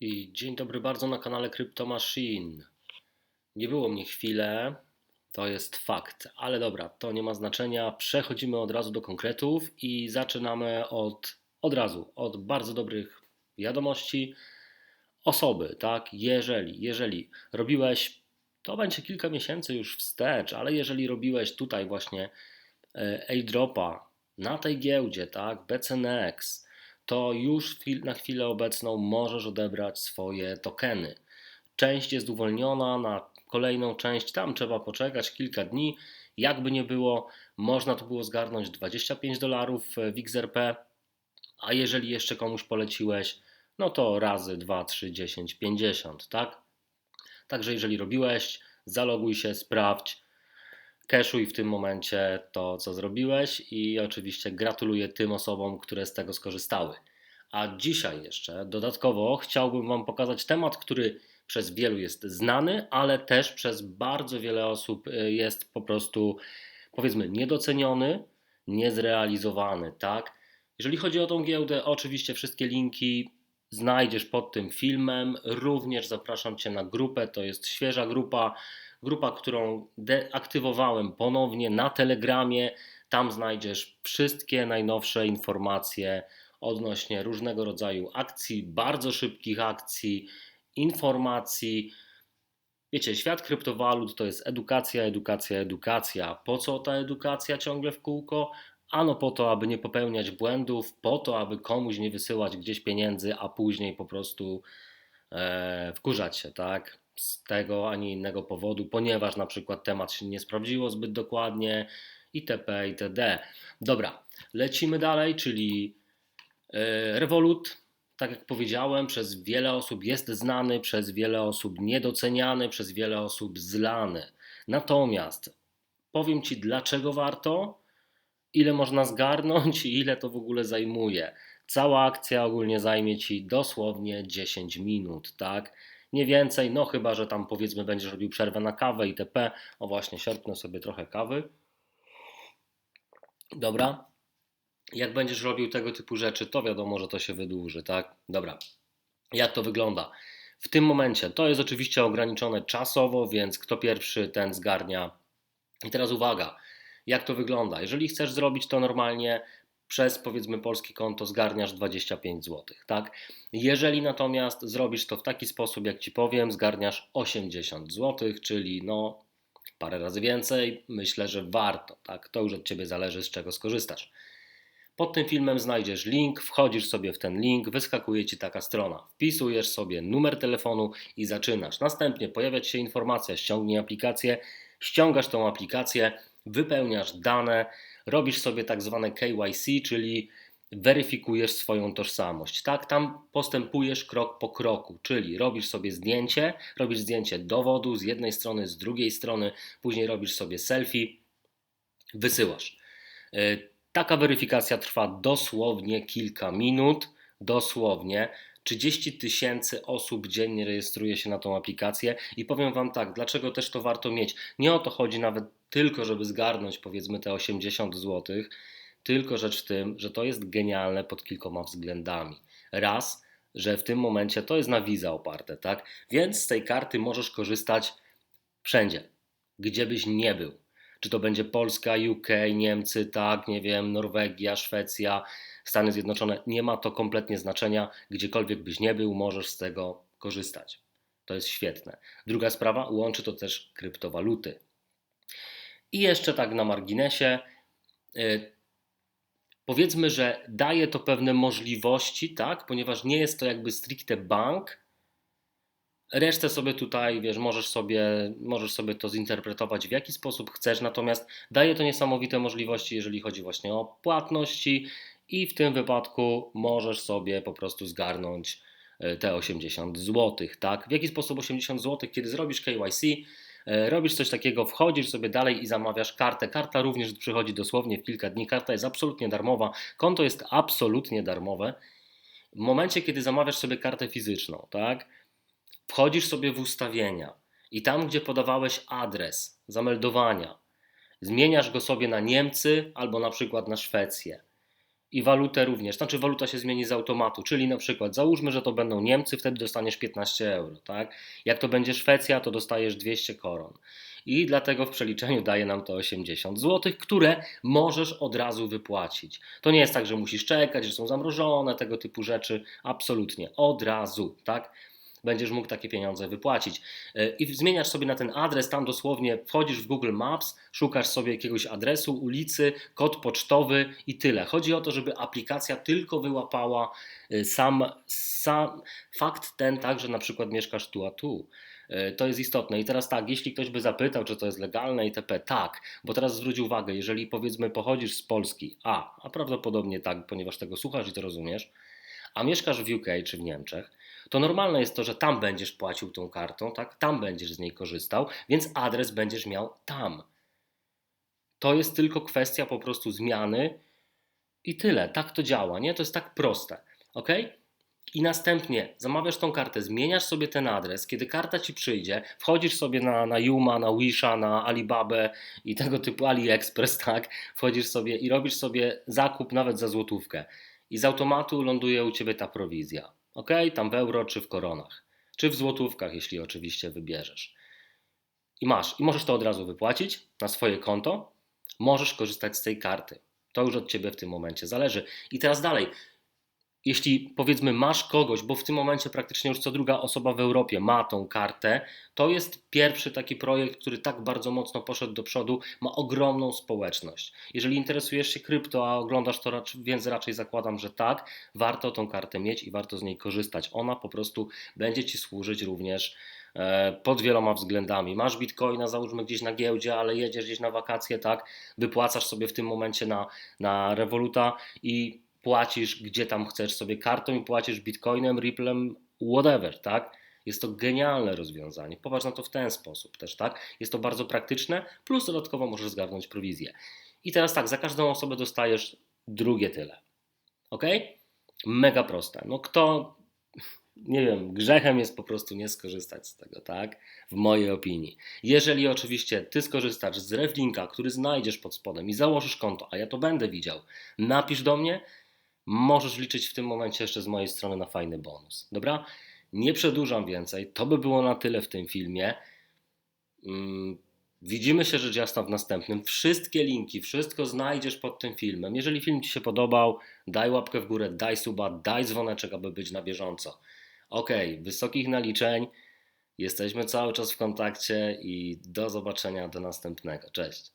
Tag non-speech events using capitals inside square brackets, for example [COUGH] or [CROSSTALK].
I dzień dobry bardzo na kanale Crypto Machine. Nie było mnie chwilę, to jest fakt, ale dobra, to nie ma znaczenia. Przechodzimy od razu do konkretów i zaczynamy od, od razu, od bardzo dobrych wiadomości. Osoby, tak, jeżeli, jeżeli robiłeś, to będzie kilka miesięcy już wstecz, ale jeżeli robiłeś tutaj właśnie e, airdropa na tej giełdzie, tak, BCNX, to już na chwilę obecną możesz odebrać swoje tokeny. Część jest uwolniona, na kolejną część tam trzeba poczekać kilka dni. Jakby nie było, można to było zgarnąć 25 dolarów w XRP, a jeżeli jeszcze komuś poleciłeś, no to razy 2, 3, 10, 50, tak? Także jeżeli robiłeś, zaloguj się, sprawdź, cashuj w tym momencie to, co zrobiłeś i oczywiście gratuluję tym osobom, które z tego skorzystały. A dzisiaj jeszcze dodatkowo chciałbym Wam pokazać temat, który przez wielu jest znany, ale też przez bardzo wiele osób y, jest po prostu, powiedzmy, niedoceniony, niezrealizowany, tak? Jeżeli chodzi o tą giełdę, oczywiście wszystkie linki znajdziesz pod tym filmem. Również zapraszam Cię na grupę, to jest świeża grupa grupa, którą deaktywowałem ponownie na Telegramie. Tam znajdziesz wszystkie najnowsze informacje odnośnie różnego rodzaju akcji, bardzo szybkich akcji, informacji. Wiecie, świat kryptowalut to jest edukacja, edukacja, edukacja. Po co ta edukacja ciągle w kółko? Ano po to, aby nie popełniać błędów, po to, aby komuś nie wysyłać gdzieś pieniędzy, a później po prostu e, wkurzać się, tak? Z tego ani innego powodu, ponieważ na przykład temat się nie sprawdziło zbyt dokładnie itp. itd. Dobra, lecimy dalej, czyli e, Revolut, tak jak powiedziałem, przez wiele osób jest znany, przez wiele osób niedoceniany, przez wiele osób zlany. Natomiast powiem Ci, dlaczego warto, ile można zgarnąć i ile to w ogóle zajmuje. Cała akcja ogólnie zajmie Ci dosłownie 10 minut, tak? Nie więcej, no chyba, że tam powiedzmy będziesz robił przerwę na kawę itp. O właśnie, siorpnę sobie trochę kawy. Dobra. Jak będziesz robił tego typu rzeczy, to wiadomo, że to się wydłuży, tak? Dobra. Jak to wygląda? W tym momencie to jest oczywiście ograniczone czasowo, więc kto pierwszy, ten zgarnia. I teraz uwaga, jak to wygląda? Jeżeli chcesz zrobić to normalnie, przez powiedzmy polskie konto zgarniasz 25 zł, tak? Jeżeli natomiast zrobisz to w taki sposób, jak ci powiem, zgarniasz 80 zł, czyli no parę razy więcej, myślę, że warto, tak? To już od ciebie zależy, z czego skorzystasz. Pod tym filmem znajdziesz link, wchodzisz sobie w ten link, wyskakuje ci taka strona. Wpisujesz sobie numer telefonu i zaczynasz. Następnie pojawia się informacja: ściągnij aplikację, ściągasz tą aplikację, wypełniasz dane, robisz sobie tak zwane KYC, czyli weryfikujesz swoją tożsamość. Tak, tam postępujesz krok po kroku, czyli robisz sobie zdjęcie, robisz zdjęcie dowodu z jednej strony, z drugiej strony, później robisz sobie selfie, wysyłasz. E, taka weryfikacja trwa dosłownie kilka minut, dosłownie. 30 tysięcy osób dziennie rejestruje się na tą aplikację i powiem Wam tak, dlaczego też to warto mieć. Nie o to chodzi nawet tylko, żeby zgarnąć powiedzmy te 80 zł, tylko rzecz w tym, że to jest genialne pod kilkoma względami. Raz, że w tym momencie to jest na wiza oparte, tak? Więc z tej karty możesz korzystać wszędzie, gdzie byś nie był. Czy to będzie Polska, UK, Niemcy, tak, nie wiem, Norwegia, Szwecja, Stany Zjednoczone, nie ma to kompletnie znaczenia. Gdziekolwiek byś nie był, możesz z tego korzystać. To jest świetne. Druga sprawa, łączy to też kryptowaluty. I jeszcze tak na marginesie, yy, powiedzmy, że daje to pewne możliwości, tak, ponieważ nie jest to jakby stricte bank. Resztę sobie tutaj, wiesz, możesz sobie, możesz sobie to zinterpretować w jaki sposób chcesz, natomiast daje to niesamowite możliwości, jeżeli chodzi właśnie o płatności, i w tym wypadku możesz sobie po prostu zgarnąć e, te 80 zł. Tak? W jaki sposób 80 zł, kiedy zrobisz KYC, robisz coś takiego, wchodzisz sobie dalej i zamawiasz kartę. Karta również przychodzi dosłownie w kilka dni. Karta jest absolutnie darmowa, konto jest absolutnie darmowe. W momencie, kiedy zamawiasz sobie kartę fizyczną, tak, wchodzisz sobie w ustawienia i tam, gdzie podawałeś adres zameldowania, zmieniasz go sobie na Niemcy albo na przykład na Szwecję i walutę również. Znaczy waluta się zmieni z automatu, czyli na przykład załóżmy, że to będą Niemcy, wtedy dostaniesz 15 euro, tak? Jak to będzie Szwecja, to dostajesz 200 koron. I dlatego w przeliczeniu daje nam to 80 zł, które możesz od razu wypłacić. To nie jest tak, że musisz czekać, że są zamrożone, tego typu rzeczy. Absolutnie, od razu, tak? Będziesz mógł takie pieniądze wypłacić. E, I zmieniasz sobie na ten adres, tam dosłownie wchodzisz w Google Maps, szukasz sobie jakiegoś adresu, ulicy, kod pocztowy i tyle. Chodzi o to, żeby aplikacja tylko wyłapała e, sam, sam fakt ten, tak, że na przykład mieszkasz tu a tu. E, to jest istotne. I teraz tak, jeśli ktoś by zapytał, czy to jest legalne itp., tak, bo teraz zwróć uwagę, jeżeli powiedzmy pochodzisz z Polski, a, a prawdopodobnie tak, ponieważ tego słuchasz i to rozumiesz, a mieszkasz w UK czy w Niemczech, to normalne jest to, że tam będziesz płacił tą kartą, tak? tam będziesz z niej korzystał, więc adres będziesz miał tam. To jest tylko kwestia po prostu zmiany i tyle. Tak to działa, nie? To jest tak proste. ok? I następnie zamawiasz tą kartę, zmieniasz sobie ten adres. Kiedy karta ci przyjdzie, wchodzisz sobie na, na Yuma, na Wisha, na Alibabę i tego typu AliExpress, [LAUGHS] tak? Wchodzisz sobie i robisz sobie zakup nawet za złotówkę. I z automatu ląduje u ciebie ta prowizja ok? Tam w euro czy w koronach, czy w złotówkach, jeśli oczywiście wybierzesz. I masz, i możesz to od razu wypłacić na swoje konto, możesz korzystać z tej karty. To już od ciebie w tym momencie zależy. I teraz dalej, jeśli powiedzmy masz kogoś, bo w tym momencie praktycznie już co druga osoba w Europie ma tą kartę, to jest pierwszy taki projekt, który tak bardzo mocno poszedł do przodu, ma ogromną społeczność. Jeżeli interesujesz się krypto, a oglądasz to, więc raczej zakładam, że tak, warto tą kartę mieć i warto z niej korzystać. Ona po prostu będzie Ci służyć również e, pod wieloma względami. Masz bitcoina, załóżmy gdzieś na giełdzie, ale jedziesz gdzieś na wakacje, tak, wypłacasz sobie w tym momencie na, na Revoluta i płacisz gdzie tam chcesz sobie kartą i płacisz bitcoinem, Ripplem, whatever, tak? Jest to genialne rozwiązanie. Popatrz na to w ten sposób też, tak? Jest to bardzo praktyczne, plus dodatkowo możesz zgarnąć prowizję. I teraz tak, za każdą osobę dostajesz drugie tyle. Ok? Mega proste. No kto, nie wiem, grzechem jest po prostu nie skorzystać z tego, tak? W mojej opinii. Jeżeli oczywiście ty skorzystasz z reflinka, który znajdziesz pod spodem i założysz konto, a ja to będę widział, napisz do mnie, możesz liczyć w tym momencie jeszcze z mojej strony na fajny bonus. Dobra? Nie przedłużam więcej. To by było na tyle w tym filmie. Mm, widzimy się rzecz jasna w następnym. Wszystkie linki, wszystko znajdziesz pod tym filmem. Jeżeli film Ci się podobał, daj łapkę w górę, daj suba, daj dzwoneczek, aby być na bieżąco. Ok, wysokich naliczeń. Jesteśmy cały czas w kontakcie i do zobaczenia do następnego. Cześć.